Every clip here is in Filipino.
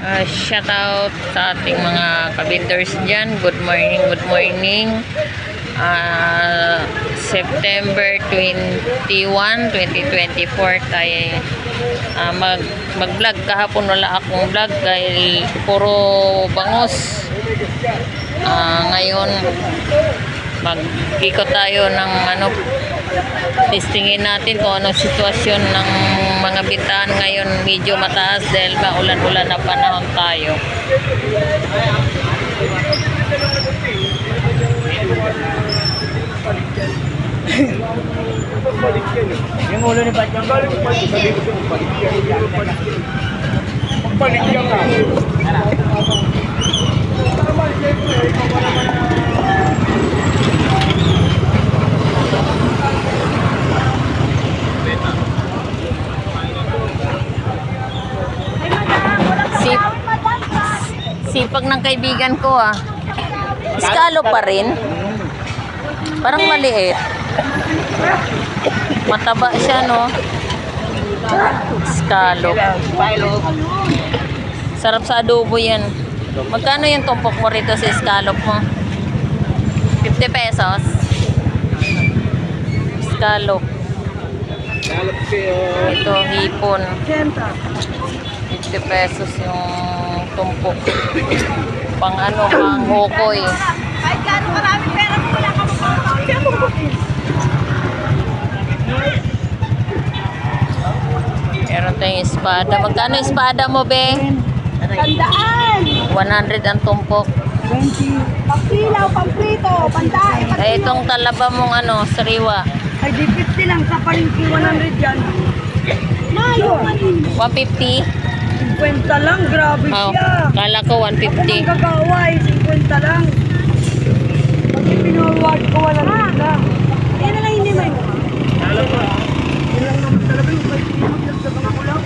Uh, shout out sa ating mga kabinders dyan. Good morning, good morning. Ah, September 21, 2024 tayo ah, mag mag-vlog kahapon wala akong vlog dahil puro bangos. Ah, ngayon mag-ikot tayo ng ano testingin natin kung anong sitwasyon ng mga bintahan ngayon medyo mataas dahil maulan-ulan na panahon tayo. Yung ulo ni Batyang Balik Pagbalik yan nga. Sip, sipag ng kaibigan ko ah. Iskalo pa rin. Parang maliit. Mataba siya no. Iskalo. Sarap sa adobo yan. Magkano yung tumpok mo rito sa scallop mo? 50 pesos. Scallop. Ito, hipon. 50 pesos yung tumpok. Pang ano, pang hukoy. Ay, gano'ng karami pera mo wala ka magpapakita. Meron tayong espada. Magkano espada mo, be? Tandaan! 100 ang tumpok. 20. Pagpilaw, pamprito, pantae, Eh, itong talaba mong ano, sariwa. Ay, di 50 lang sa palingki 100 yan. Mayo! 150? 50 lang, grabe Oh, siya. kala ko Ako nang 150. gagaway, 50 lang. Pag pinaward ko, wala na. Yan na lang hindi may mukha. Yan lang naman talaga yung may pinagdagang ako lang.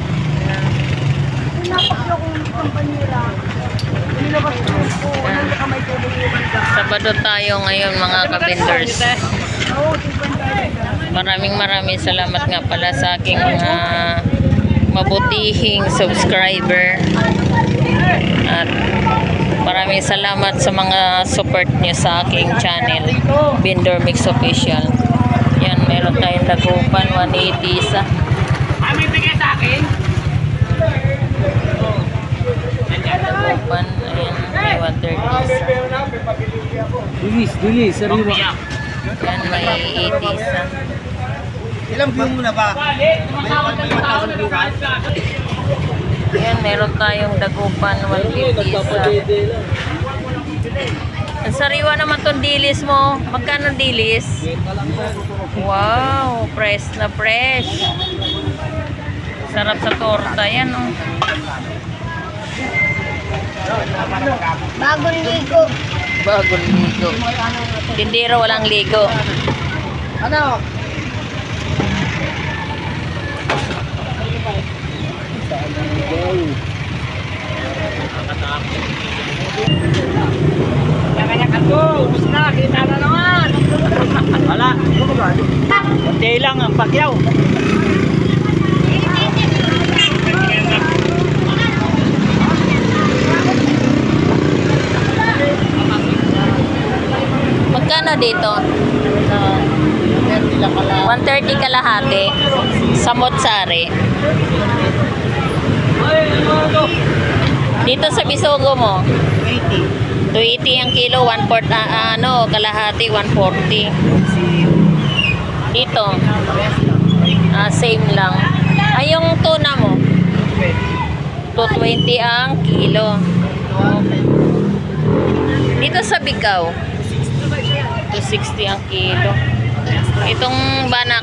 Pinapakyo ko yung kampanyera. Nilabas ko po. Walang kamay ko. Sabado tayo ngayon, mga kabinders. Oo, 50 lang. Maraming maraming salamat nga pala sa aking mga mabutihing subscriber. At maraming salamat sa mga support niyo sa aking channel, Bindor Mix Official. Yan, meron tayong dagupan, 180 isa. May bigay sa akin? Dagupan, ayan, may 130 isa. Dilis, dilis, sariwa. Yan, may 80 isa. Ilang view mo na ba? Yan, meron tayong dagupan, 150 isa. Ang sariwa naman tong dilis mo. Magkano dilis? Wow, fresh na fresh. Sarap sa torta yan, oh. Bagong ligo. Bagong ligo. Tindero walang ligo. Ano? Kanya ka to, ubus na, kita na naman. Wala. Kunti lang ang pakyaw. Magkano dito? 130 kalahati. Sa Motsari. Dito sa Bisogo mo. 280 ang kilo, 1 port, ah, ano, kalahati, 140. Dito. Ah, same lang. Ay, yung tuna mo. 220 ang kilo. Dito sa Bigaw. 260 ang kilo. Itong banak.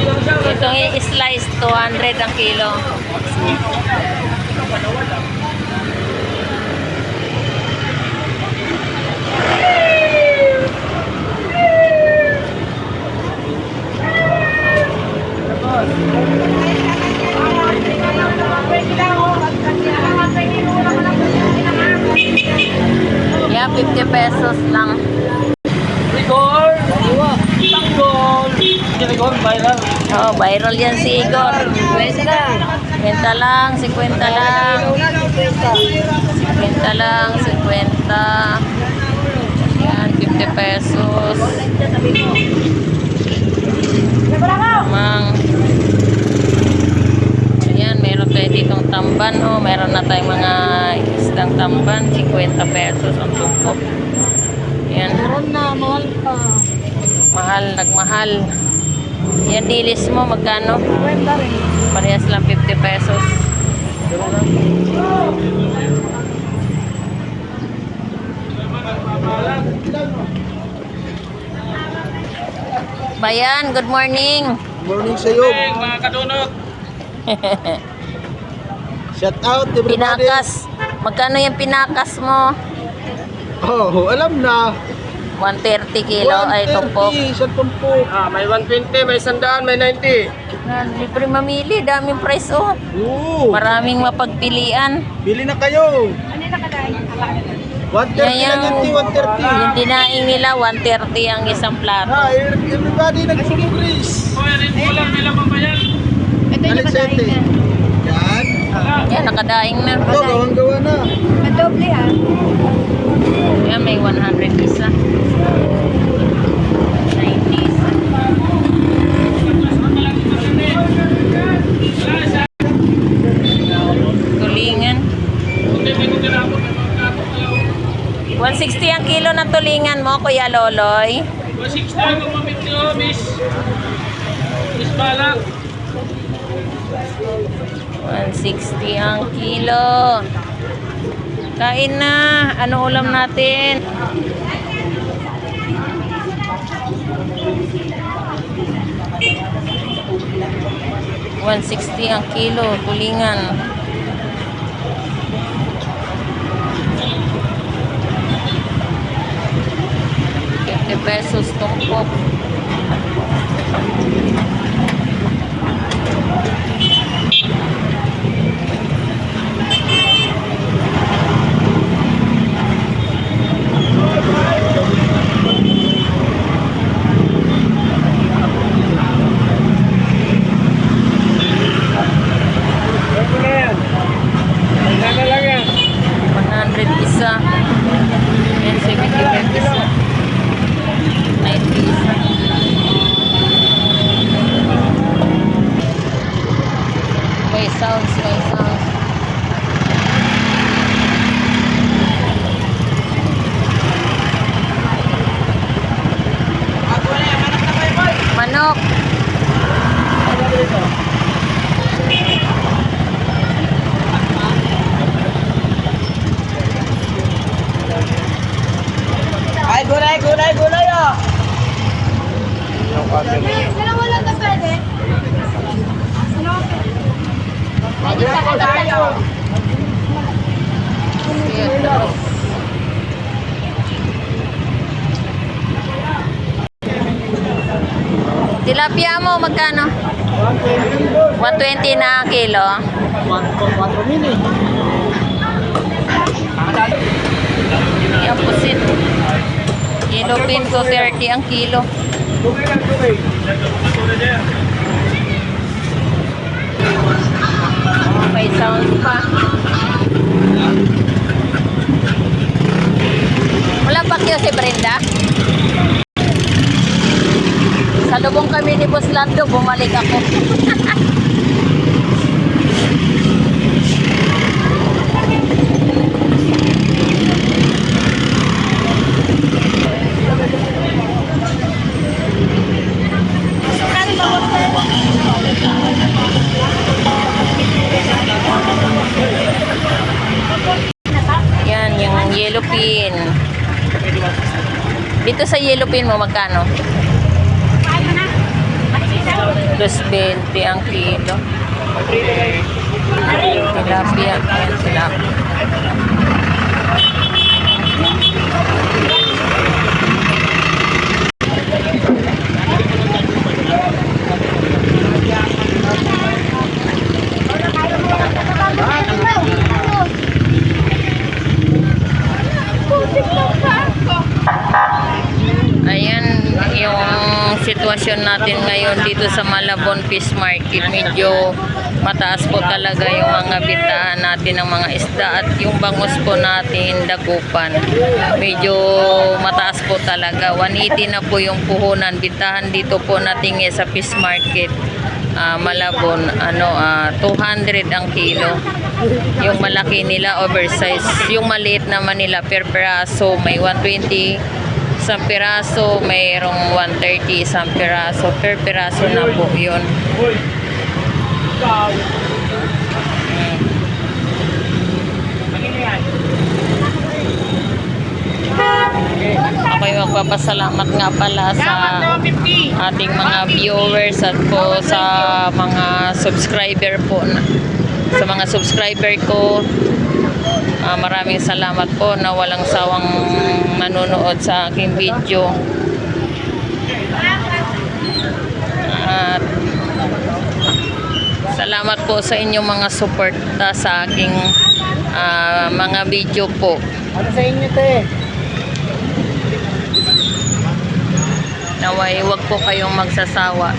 Itong i-slice 200 ang kilo. Yeah, 50 pesos lang. Rigor! Rigor, viral. Oh, viral yan si Igor. 50 lang, 50 lang. 50 lang, 50. Yan, 50 pesos. Mang. Ayan, meron tayo ditong tamban. Oh, meron na tayong mga isdang tamban. 50 pesos ang tungkop. Yan. Meron na, mahal pa. Mahal, nagmahal. Yan, dilis mo, magkano? Kwenta rin. Parehas lang 50 pesos. Bayan, good morning. Morning sa iyo. mga kadunot. Shout out everybody. Pinakas. Magkano yung pinakas mo? Oh, alam na. 130 kilo ay tumpok. 130, Isang tumpok. Ah, may 120, may 100, may 90. Yan, Libre mamili, daming price oh. Oo. Maraming mapagpilian. Bili na kayo. Ano yung nakadaan? 130 Yan lang yung, yan, 130. yung dinaing nila, 130 ang isang plato. Ha, everybody nagpupugris. Ito yung nakadaing na. Yan. Yan, nakadaing na. Ito, gawang gawa na. Madoble ha. Yan, may 100 isa. 90 isa. Tulingan. 160 ang kilo ng tulingan mo, Kuya Loloy. 160 ang mamiti o, miss. Miss Balak. 160 ang kilo. Kain na. Ano ulam natin? One sixty ang kilo, tulingan. Pesos tumpok. Ano na yan? Ano na lang yan? 100 isa. And 75 isa. 90 isa. May sounds, may sounds. Manok. Ay, gulay, gulay, gulay ah! Dalawa lang na pwede. Sa tayo. Tilapia mo, magkano? 120 na kilo. 4 mili. Yan pusit. Yellow pin ko 30 ang kilo. Tubig lang, tubig. May sound pa. Wala pa kayo si Brenda? Sa lubong kami ni Boss Lando, bumalik ako. Yan, yung yellow pin. Dito sa yellow pin mo, magkano? 220 ang kilo. Tilapia. Ayan yung sitwasyon natin ngayon dito sa Malabon Fish Market. Medyo mataas po talaga yung mga bitahan natin ng mga isda at yung bangus po natin dagupan. Medyo mataas po talaga. 180 na po yung puhunan. Bitahan dito po natin sa fish market. ah, Malabon, ano, ah, 200 ang kilo. Yung malaki nila, oversize. Yung maliit naman nila, per peraso, may 120 isang piraso, mayroong 130 isang piraso. Per piraso na po yun. Ako'y magpapasalamat nga pala sa ating mga viewers at po sa mga subscriber po na, sa mga subscriber ko Ah, maraming salamat po na walang sawang nanonood sa aking video. At salamat po sa inyong mga suporta sa aking ah, mga video po. Ano sa inyo, te? naway wag po kayong magsasawa